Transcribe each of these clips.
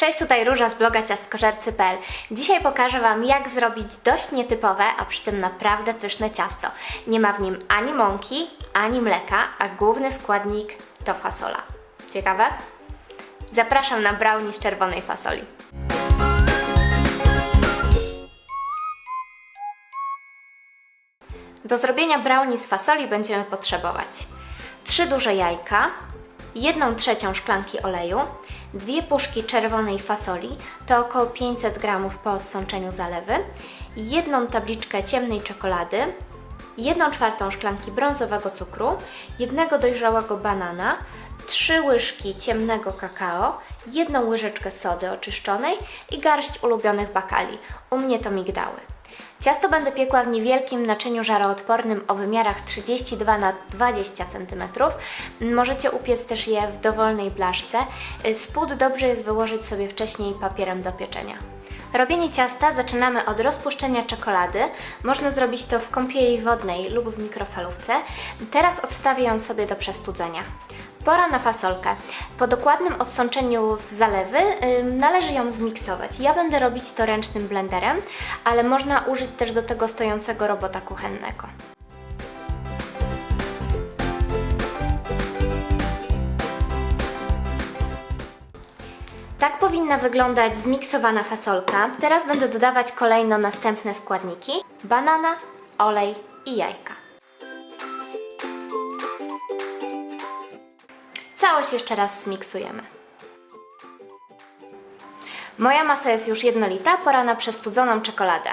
Cześć, tutaj Róża z bloga ciastkożercy.pl. Dzisiaj pokażę Wam, jak zrobić dość nietypowe, a przy tym naprawdę pyszne ciasto. Nie ma w nim ani mąki, ani mleka, a główny składnik to fasola. Ciekawe? Zapraszam na brownie z czerwonej fasoli. Do zrobienia brownie z fasoli będziemy potrzebować 3 duże jajka, 1 trzecią szklanki oleju, dwie puszki czerwonej fasoli, to około 500 g po odsączeniu zalewy, jedną tabliczkę ciemnej czekolady, 1 czwartą szklanki brązowego cukru, jednego dojrzałego banana, 3 łyżki ciemnego kakao, jedną łyżeczkę sody oczyszczonej i garść ulubionych bakali. U mnie to migdały. Ciasto będę piekła w niewielkim naczyniu żaroodpornym o wymiarach 32 na 20 cm. Możecie upiec też je w dowolnej blaszce. Spód dobrze jest wyłożyć sobie wcześniej papierem do pieczenia. Robienie ciasta zaczynamy od rozpuszczenia czekolady. Można zrobić to w kąpieli wodnej lub w mikrofalówce. Teraz odstawię ją sobie do przestudzenia. Pora na fasolkę. Po dokładnym odsączeniu z zalewy ym, należy ją zmiksować. Ja będę robić to ręcznym blenderem, ale można użyć też do tego stojącego robota kuchennego. Tak powinna wyglądać zmiksowana fasolka. Teraz będę dodawać kolejno następne składniki: banana, olej i jajka. Całość jeszcze raz zmiksujemy. Moja masa jest już jednolita, pora na przestudzoną czekoladę.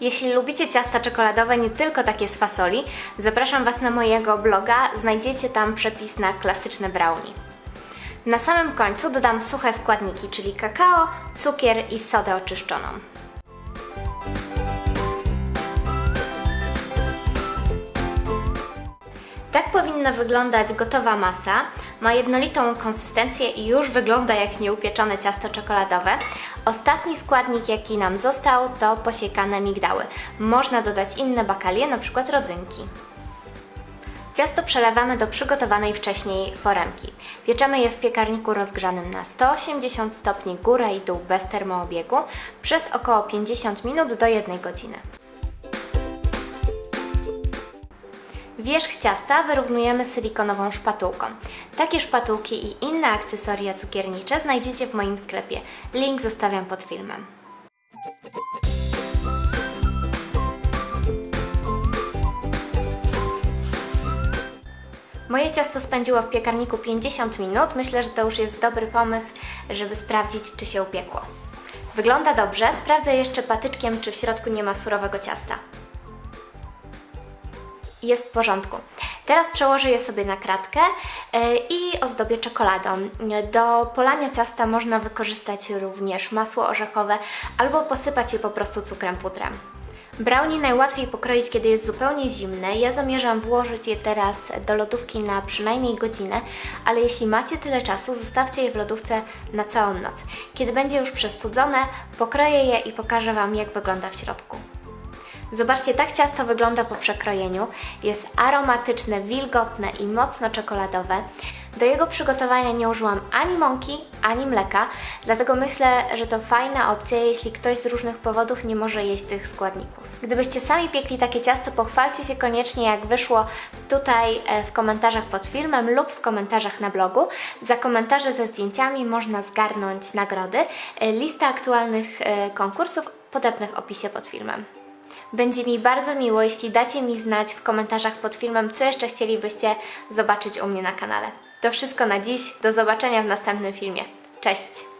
Jeśli lubicie ciasta czekoladowe, nie tylko takie z fasoli, zapraszam Was na mojego bloga, znajdziecie tam przepis na klasyczne brownie. Na samym końcu dodam suche składniki, czyli kakao, cukier i sodę oczyszczoną. Tak powinna wyglądać gotowa masa. Ma jednolitą konsystencję i już wygląda jak nieupieczone ciasto czekoladowe. Ostatni składnik, jaki nam został, to posiekane migdały. Można dodać inne bakalie, np. rodzynki. Ciasto przelewamy do przygotowanej wcześniej foremki. Pieczemy je w piekarniku rozgrzanym na 180 stopni górę i dół bez termoobiegu przez około 50 minut do 1 godziny. Wierzch ciasta wyrównujemy silikonową szpatułką. Takie szpatułki i inne akcesoria cukiernicze znajdziecie w moim sklepie. Link zostawiam pod filmem. Moje ciasto spędziło w piekarniku 50 minut. Myślę, że to już jest dobry pomysł, żeby sprawdzić, czy się upiekło. Wygląda dobrze. Sprawdzę jeszcze patyczkiem, czy w środku nie ma surowego ciasta. Jest w porządku. Teraz przełożę je sobie na kratkę e, i ozdobię czekoladą. Do polania ciasta można wykorzystać również masło orzechowe albo posypać je po prostu cukrem pudrem. Brownie najłatwiej pokroić, kiedy jest zupełnie zimne. Ja zamierzam włożyć je teraz do lodówki na przynajmniej godzinę, ale jeśli macie tyle czasu, zostawcie je w lodówce na całą noc. Kiedy będzie już przestudzone, pokroję je i pokażę Wam, jak wygląda w środku. Zobaczcie, tak ciasto wygląda po przekrojeniu. Jest aromatyczne, wilgotne i mocno czekoladowe. Do jego przygotowania nie użyłam ani mąki, ani mleka, dlatego myślę, że to fajna opcja, jeśli ktoś z różnych powodów nie może jeść tych składników. Gdybyście sami piekli takie ciasto, pochwalcie się koniecznie, jak wyszło tutaj e, w komentarzach pod filmem lub w komentarzach na blogu. Za komentarze ze zdjęciami można zgarnąć nagrody. E, Lista aktualnych e, konkursów podepnę w opisie pod filmem. Będzie mi bardzo miło, jeśli dacie mi znać w komentarzach pod filmem, co jeszcze chcielibyście zobaczyć u mnie na kanale. To wszystko na dziś. Do zobaczenia w następnym filmie. Cześć!